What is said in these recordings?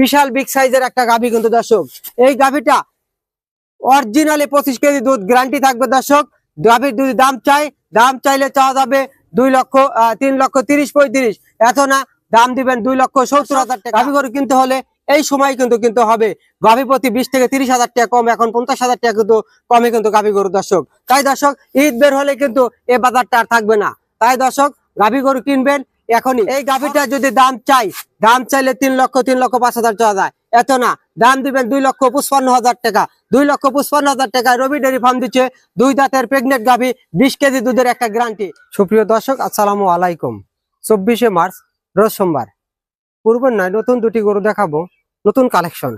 বিশাল big সাইজের একটা গাভী কিন্তু দর্শক। এই গাভীটা অরিজিনালি পঁচিশ কেজি দুধ গ্যারান্টি থাকবে দর্শক। গাভীর যদি দাম চাই, দাম চাইলে চাওয়া যাবে দুই লক্ষ তিন লক্ষ তিরিশ পঁয়ত্রিশ। এত না, দাম দিবেন দুই লক্ষ সত্তর হাজার টাকা। গাভী গরু কিনতে হলে এই সময় কিন্তু কিন্তু হবে। গাভী প্রতি বিশ থেকে তিরিশ হাজার টাকা কম, এখন পঞ্চাশ হাজার টাকা কিন্তু কমে কিন্তু গাভী গরু দর্শক। তাই দর্শক, ঈদ বের হলে কিন্তু এ বাজারটা আর থাকবে না। তাই দর্শক, গাভী গরু কিনবেন এখনই। এই গাভীটা যদি দাম চাই, দাম চাইলে তিন লক্ষ তিন লক্ষ, পাঁচ হাজার চাওয়া যায়। এত না, দাম দিবেন দুই লক্ষ পঁচপান্ন হাজার টাকা। দুই লক্ষ পঁচপান্ন হাজার টাকা রবি ডেয়ারি ফার্ম দিচ্ছে দুই দাঁতের প্রেগনেন্ট গাভী, বিশ কেজি দুধের একটা গ্যারান্টি সুপ্রিয় দর্শক, আসসালামু আলাইকুম। চব্বিশে মার্চ, রোজ সোমবার। পূর্বের নয়, নতুন দুটি গরু দেখাবো, নতুন কালেকশন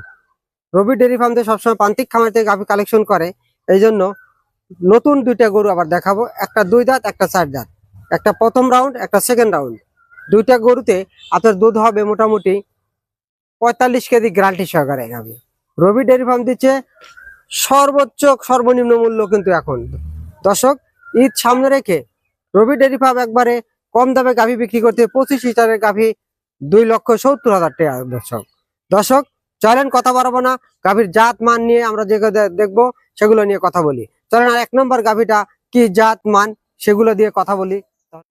রবি ডেয়ারি ফার্ম দিয়ে সবসময় প্রান্তিক খামার থেকে গাভী কালেকশন করে, এই জন্য নতুন দুইটা গরু আবার দেখাবো। একটা দুই দাঁত, একটা চার দাঁত। একটা প্রথম রাউন্ড একটা সেকেন্ড রাউন্ড দুইটা গরুতে আপনার দুধ হবে মোটামুটি পঁয়তাল্লিশ কেজি গ্যারান্টি সহকারে গাভী রবি ডেয়ারি ফার্ম দিচ্ছে সর্বোচ্চ সর্বনিম্ন মূল্য কিন্তু এখন। দর্শক, ঈদ সামনে রেখে রবি ডেয়ারি ফার্ম একবারে কম দামে গাভী বিক্রি করতে পঁচিশ লিটারের গাভী দুই লক্ষ সত্তর হাজার টাকা, দর্শক। দর্শক, চলেন কথা বাড়াবো না। গাভীর জাত, মান নিয়ে আমরা দে- দেখব, সেগুলো নিয়ে কথা বলি। চলেন আর এক নম্বর গাভীটা কি জাত, মান, সেগুলো দিয়ে কথা বলি।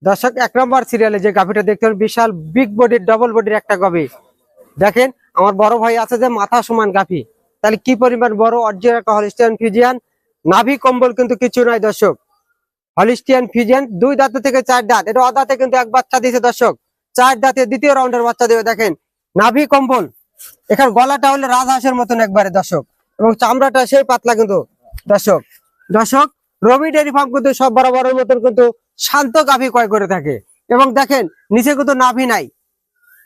দর্শক, এক নম্বর সিরিয়ালে যে গাভীটা দেখতে পারেন বিশাল বিগ বডির ডবল বডির একটা গাভী। দেখেন, আমার বড় ভাই আছে যে মাথা সমান গাভী। তাহলে কি পরিমাণ বড় অরিজিনাল একটা হলিস্টিয়ান ফিজিয়ান নাভি কম্বল কিন্তু কিছু নয় দর্শক। হলিস্টিয়ান ফিজিয়ান দুই দাঁত থেকে চার দাঁত। এটা অদাঁতে কিন্তু এক বাচ্চা দিয়েছে দর্শক। চার দাঁতে দ্বিতীয় রাউন্ডের বাচ্চা দেবে, দেখেন। নাভি কম্বল। এখানে গলাটা হলে রাজহাঁসের মতন একবারে দর্শক। এবং চামড়াটা সেই পাতলা কিন্তু দর্শক। দর্শক, রবি ডেয়ারি ফার্ম কিন্তু সব বরাবরের মতন কিন্তু শান্ত গাভী ক্রয় করে থাকে। এবং দেখেন, নিচে কিন্তু নাভি নাই।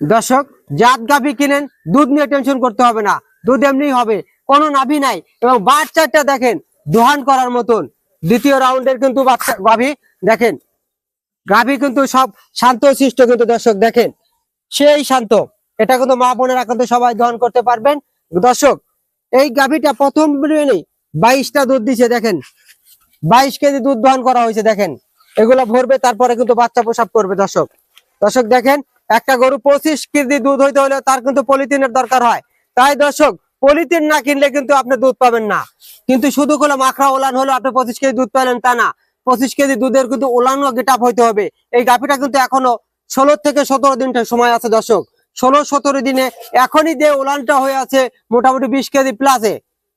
দর্শক, জাত গাভী কিনেন, দুধ নিয়ে টেনশন করতে হবে না। দুধ এমনি হবে, কোনো নাভি নাই। এবং বাচ্চাটা দেখেন, দোহান করার মতন। দ্বিতীয় রাউন্ডের কিন্তু বাচ্চা গাভী, দেখেন। গাভী কিন্তু সব শান্ত শিষ্ট কিন্তু দর্শক, দেখেন। সেই শান্ত। এটা কিন্তু মা বোনেরা কিন্তু সবাই দহন করতে পারবেন। দর্শক, এই গাভীটা প্রথম বাইশটা দুধ দিছে, দেখেন। বাইশ কেজি দুধ দহন করা হয়েছে, দেখেন। এগুলো ভরবে, তারপরে কিন্তু বাচ্চা প্রসাব করবে দর্শক। দর্শক দেখেন, একটা গরু পঁচিশ কেজি দুধ হইতে হলে তার কিন্তু পলিথিনের দরকার হয়। তাই দর্শক, পলিথিন না কিনলে কিন্তু আপনি দুধ পাবেন না। কিন্তু শুধু কোনো মাখরা ওলান হলো আপনি পঁচিশ কেজি দুধ পেলেন তা না। পঁচিশ কেজি দুধের কিন্তু ওলানো গেটাপ হইতে হবে। এই গাভীটা কিন্তু এখনও ষোলো থেকে সতেরো দিনটা সময় আছে দর্শক। ষোলো সতেরো দিনে এখনই যে ওলানটা হয়ে আছে মোটামুটি বিশ কেজি প্লাসে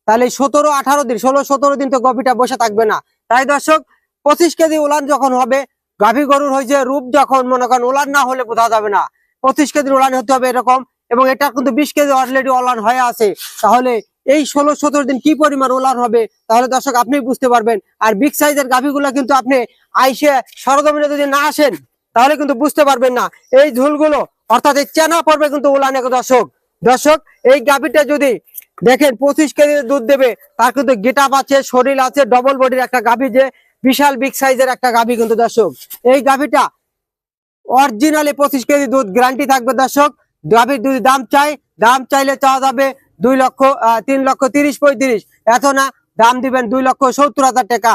তাহলে সতেরো আঠারো দিন, ষোলো সতেরো দিন তো গভীটা বসে থাকবে না। তাই দর্শক পঁচিশ কেজি ওলান যখন হবে, গাভী গরুর হয়েছে রূপ যখন, মনে করেন ওলান না হলে বোঝা যাবে না। পঁচিশ কেজির ওলান হতে হবে এরকম, এবং এটা কিন্তু বিশ কেজি অলরেডি ওলান হয়ে আছে। তাহলে এই ষোলো সতেরো দিন কি পরিমাণ ওলান হবে, তাহলে দর্শক আপনি বুঝতে পারবেন। আর বিগ সাইজের গাভীগুলো কিন্তু আপনি আইসে সরজমিনে যদি না আসেন, তাহলে কিন্তু বুঝতে পারবেন না। এই ঝুলগুলো, অর্থাৎ এই চেনা পড়বে কিন্তু ওলানে দর্শক। দর্শক, এই গাভীটা যদি দেখেন পঁচিশ কেজি দুধ দেবে, তার কিন্তু গেটাপ আছে, শরীর আছে ডবল বডির একটা গাভী যে বিশাল বিগ সাইজের একটা গাভী কিন্তু দর্শক। এই গাভীটা অরিজিনালি পঁচিশ কেজি দুধ গ্যারান্টি থাকবে দর্শক। গাভীর যদি দাম চাই, দাম চাইলে চাওয়া যাবে দুই লক্ষ তিন লক্ষ তিরিশ পঁয়ত্রিশ। এত না, দাম দিবেন দুই লক্ষ সত্তর হাজার টাকা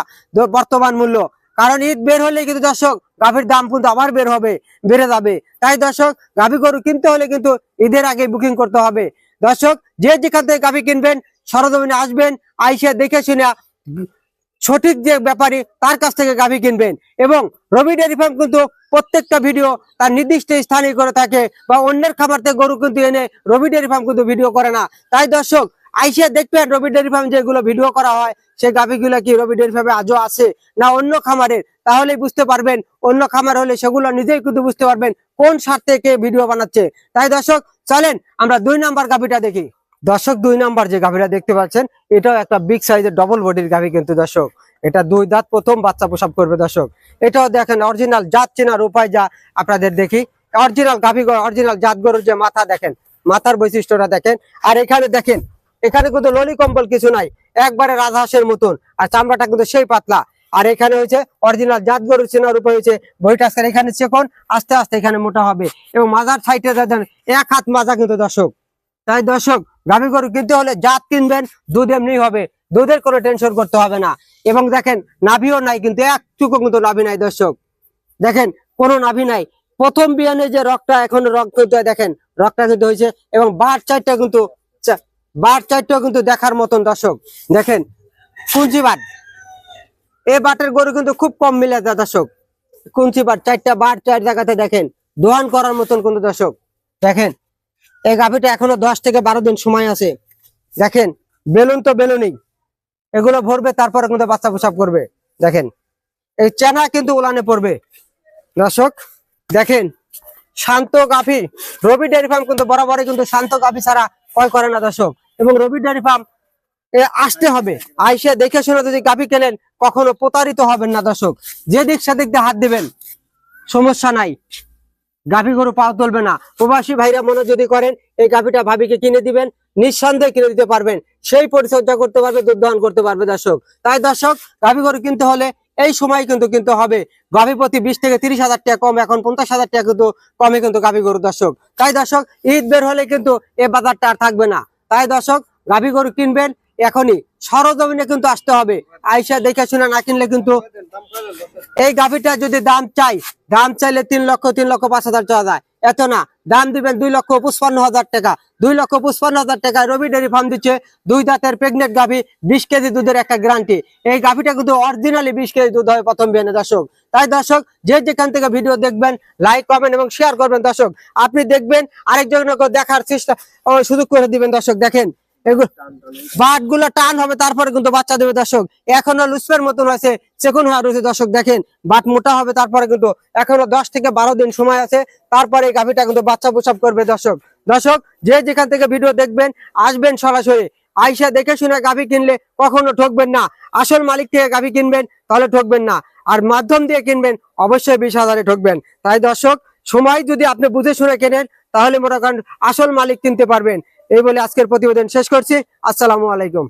বর্তমান মূল্য। কারণ ঈদ বের হলে কিন্তু দর্শক, গাভীর দাম কিন্তু আবার বের হবে, বেড়ে যাবে। তাই দর্শক, গাভী গরু কিনতে হলে কিন্তু ঈদের আগে বুকিং করতে হবে। দর্শক, যে যেখান থেকে গাভী কিনবেন, সরজমিনে আসবেন, আইসে দেখে শুনে সঠিক যে ব্যাপারী তার কাছ থেকে গাভী কিনবেন। এবং রবি ডেয়ারি ফার্ম কিন্তু প্রত্যেকটা ভিডিও তার নির্দিষ্ট স্থানে করে থাকে বা অন্যের খাবার থেকে গরু কিন্তু এনে রবি ডেয়ারি ফার্ম কিন্তু ভিডিও করে না। তাই দর্শক, আইসিয়া দেখবেন রবি ডেয়ারি ফার্ম যেগুলো ভিডিও করা হয় সেই গাভীগুলো কি রবি ডেয়ারি ফার্মে আজও আছে না অন্য খামারের? তাহলেই বুঝতে পারবেন, অন্য খামার হলে সেগুলো নিজেই কিন্তু বুঝতে পারবেন কোন স্বার্থে কে ভিডিও বানাচ্ছে। তাই দর্শক, চলেন আমরা দুই নাম্বার গাভীটা দেখি। দর্শক, দুই নাম্বার যে গাভীরা দেখতে পাচ্ছেন, এটাও একটা বিগ সাইজের ডবল বডির গাভী কিন্তু দর্শক। এটা দুই দাঁত প্রথম, বাচ্চা প্রসব করবে দর্শক। এটাও দেখেন অরিজিনাল জাত চেনার উপায় যা আপনাদের দেখি। অরিজিনাল গাভী অরিজিনাল জাত গরুর যে মাথা দেখেন, মাথার বৈশিষ্ট্যটা দেখেন। আর এখানে দেখেন, এখানে কিন্তু ললি কম্বল কিছু নাই, একবারে রাজহাঁসের মতন। আর চামড়াটা কিন্তু সেই পাতলা। আর এখানে হয়েছে অরিজিনাল জাত গরুর চেনার উপায় হয়েছে বইটাস্কার এখানে চেকন আস্তে আস্তে এখানে মোটা হবে। এবং মাজার সাইডে দেখেন, এক হাত মাজা কিন্তু দর্শক। তাই দর্শক, গাভী গরু কিনতে হলে জাত কিনবেন, দুধ এমনি হবে। দুধের কোনো টেনশন করতে হবে না। এবং দেখেন, নাভিও নাই, কিন্তু একটুকু কিন্তু নাভি নাই দর্শক। দেখেন, কোনো নাভি নাই। প্রথম বিয়ানে যে রকটা এখন রক কিন্তু দেখেন রকটা কিন্তু হয়েছে। এবং বার চারটা কিন্তু বার চারটা কিন্তু দেখার মতন দর্শক। দেখেন, কুঞ্চি বাট এই বাটের গরু কিন্তু খুব কম মিলে যায় দর্শক। কুঞ্চি বাট চারটা বার চার জায়গাতে দেখেন দোয়ান করার মতন কিন্তু দর্শক। দেখেন এই গাভিটা এখনও দশ থেকে বারো দিন সময় আছে। দেখেন, বেলুন তো বেলুনই। এগুলো ভরবে, তারপরে কিন্তু বাচ্চা প্রসাব করবে। দেখেন, এই চেনা কিন্তু উলানে পড়বে। দর্শক, দেখেন, শান্ত গাভী। রবি ডেয়ারি ফার্ম কিন্তু বরাবরই কিন্তু শান্ত গাভী ছাড়া ক্রয় করে না দর্শক। এবং রবি ডেয়ারি ফার্ম আসতে হবে। আইসে দেখে শুনে যদি গাভী কেনেন, কখনো প্রতারিত হবেন না দর্শক। যে দিক সেদিক দিয়ে হাত দিবেন, সমস্যা নাই। গাভী গরু পাও তুলবে না। প্রবাসী ভাইরা মনে যদি করেন, এই গাভীটা ভাবিকে কিনে দিবেন, নিঃসন্দেহে কিনে দিতে পারবেন, সেই পরিচর্যা করতে পারবে, দুধ করতে পারবে দর্শক। তাই দর্শক, গাভী গরু কিনতে হলে এই সময় কিন্তু কিনতে হবে। গাভী প্রতি বিশ থেকে তিরিশ হাজার টাকা কম, এখন পঞ্চাশ হাজার টাকা কিন্তু কমে কিন্তু গাভী গরু দর্শক। তাই দর্শক, ঈদ বের হলে কিন্তু এ বাজারটা আর থাকবে না। তাই দর্শক, গাভী গরু কিনবেন এখনই সরজমিনে কিন্তু আসতে হবে। আইসা দেখে শুনে না কিনলে কিন্তু এই গাভীটা যদি দাম চাই, দাম চাইলে তিন লক্ষ তিন লক্ষ পাঁচ হাজার চাওয়া যায়। এত না, দাম দিবেন দুই লক্ষ পঁচপান্ন হাজার টাকা। দুই লক্ষ পঁচপান্ন হাজার টাকা রবি ডেয়ারি ফার্ম দিচ্ছে দুই দাঁতের প্রেগনেন্ট গাভী, বিশ কেজি দুধের একটা গ্যারান্টি। এই গাভীটা কিন্তু অরিজিনালি বিশ কেজি দুধ হয় প্রথম বিয়ানে, দর্শক। তাই দর্শক, যে যেখান থেকে ভিডিও দেখবেন, লাইক, কমেন্ট এবং শেয়ার করবেন, দর্শক। আপনি দেখবেন আরেকজনকে দেখার চেষ্টা সুযোগ করে দিবেন, দর্শক। দেখেন বাটগুলো টান হবে, তারপরে কিন্তু বাচ্চা দেবে দর্শক। এখনও লুসপের মতন আছে চেকুন হওয়া রয়েছে দর্শক, দেখেন। বাট মোটা হবে, তারপরে কিন্তু এখনও দশ থেকে বারো দিন সময় আছে। তারপরে এই গাভীটা কিন্তু বাচ্চা প্রসাব করবে দর্শক। দর্শক, যে যেখান থেকে ভিডিও দেখবেন, আসবেন সরাসরি। আইসা দেখে শুনে গাভী কিনলে কখনো ঠকবেন না। আসল মালিক থেকে গাভী কিনবেন, তাহলে ঠকবেন না। আর মাধ্যম দিয়ে কিনবেন, অবশ্যই বিশ হাজারে ঠকবেন। তাই দর্শক, সময় যদি আপনি বুঝে শুনে কেনেন, তাহলে মনে করেন আসল মালিক কিনতে পারবেন। এই বলে আজকের প্রতিবেদন শেষ করছি। আসসালামু আলাইকুম।